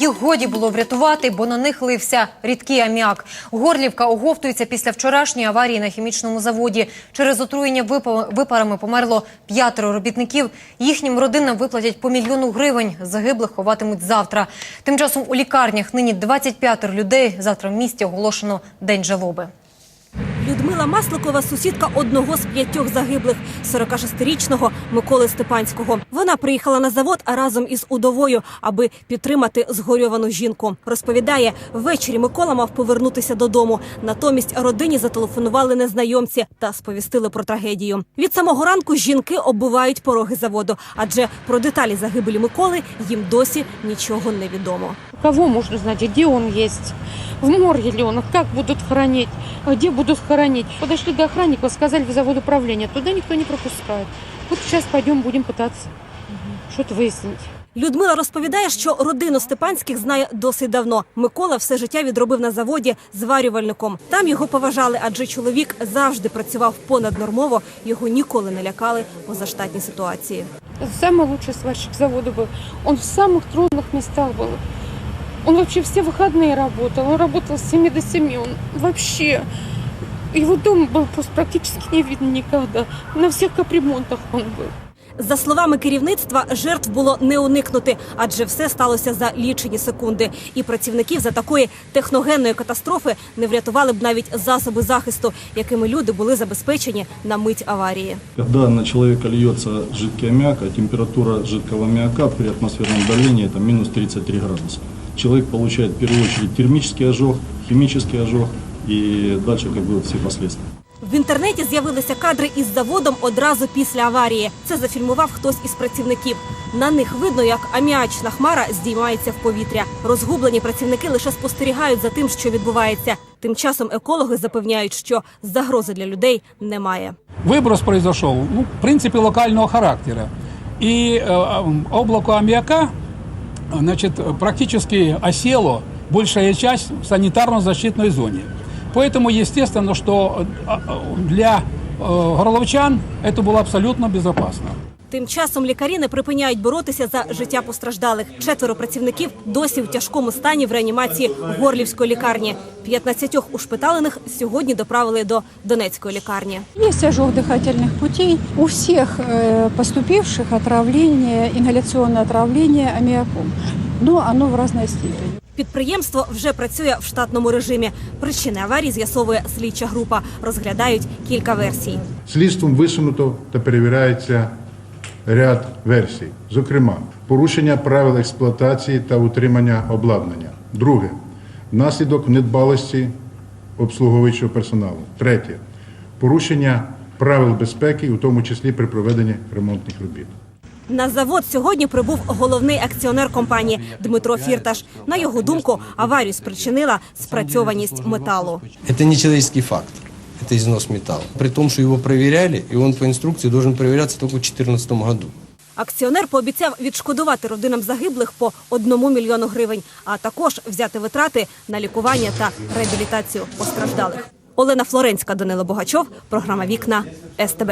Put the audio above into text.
Їх годі було врятувати, бо на них лився рідкий аміак. Горлівка оговтується після вчорашньої аварії на хімічному заводі. Через отруєння випа- випарами померло п'ятеро робітників. Їхнім родинам виплатять по мільйону гривень. Загиблих ховатимуть завтра. Тим часом у лікарнях нині 25 людей. Завтра в місті оголошено день жалоби. Людмила Масликова сусідка одного з п'ятьох загиблих 46-річного Миколи Степанського. Вона приїхала на завод разом із удовою, аби підтримати згорьовану жінку. Розповідає, ввечері Микола мав повернутися додому. Натомість родині зателефонували незнайомці та сповістили про трагедію. Від самого ранку жінки оббивають пороги заводу, адже про деталі загибелі Миколи їм досі нічого не відомо. Кого можно знать, где он есть? В морге ли он? Как будут хоронить? Где будут хоронить? Подошли до охранников, сказали в завод управления. Туда никто не пропускает. Вот сейчас пойдем, будем пытаться что-то выяснить. Людмила розповідає, що родину Степанських знає досить давно. Микола все життя відробив на заводі зварювальником. Там його поважали, адже чоловік завжди працював понаднормово. Його ніколи не лякали позаштатні ситуації. Самый лучший сварщик завода был. Он в самых трудных местах был. Он вообще все выходные работал. Он работал с 7 до 7. Он вообще... Его дом был просто практически не видно никогда. На всех капремонтах он был. За словами керівництва, жертв було не уникнути, адже все сталося за лічені секунди. І працівників за такої техногенної катастрофи не врятували б навіть засоби захисту, якими люди були забезпечені на мить аварії. Когда на человека льется жидкий аммиак, а температура жидкого аммиака при атмосферном давлении это минус 33 градуса. Человек получает в первую очередь термический ожог, химический ожог и дальше как бы все последствия. В інтернеті з'явилися кадри із заводом одразу після аварії. Це зафільмував хтось із працівників. На них видно, як аміачна хмара здіймається в повітря. Розгублені працівники лише спостерігають за тим, що відбувається. Тим часом екологи запевняють, що загрози для людей немає. Выброс произошел, ну, в принципе, локального характера. И э, облако аммиака значит, практически осело большая часть в санитарно-защитной зоне. Поэтому, естественно, что э, э, для э, горловчан это было абсолютно безопасно. Тим часом лікарі не припиняють боротися за життя постраждалих. Четверо працівників досі в тяжкому стані в реанімації Горлівської лікарні. 15 ушпиталених сьогодні доправили до Донецької лікарні. Есть ожог дыхательных путей. У всех э, поступивших отравление, ингаляционное отравление аммиаком. Но оно в разной степени. Підприємство вже працює в штатному режимі. Причини аварії з'ясовує слідча група. Розглядають кілька версій. Слідством висунуто та перевіряється ряд версій, зокрема, порушення правил експлуатації та утримання обладнання. Друге внаслідок недбалості обслуговуючого персоналу. Третє порушення правил безпеки, у тому числі при проведенні ремонтних робіт. На завод сьогодні прибув головний акціонер компанії Дмитро Фірташ. На його думку, аварію спричинила спрацьованість металу. Это не человеческий фактор, это износ металла. При том, что его проверяли, и он по инструкции должен проверяться только в 2014 году. Акціонер пообіцяв відшкодувати родинам загиблих по одному мільйону гривень, а також взяти витрати на лікування та реабілітацію постраждалих. Олена Флоренська, Данило Богачов, програма Вікна СТБ.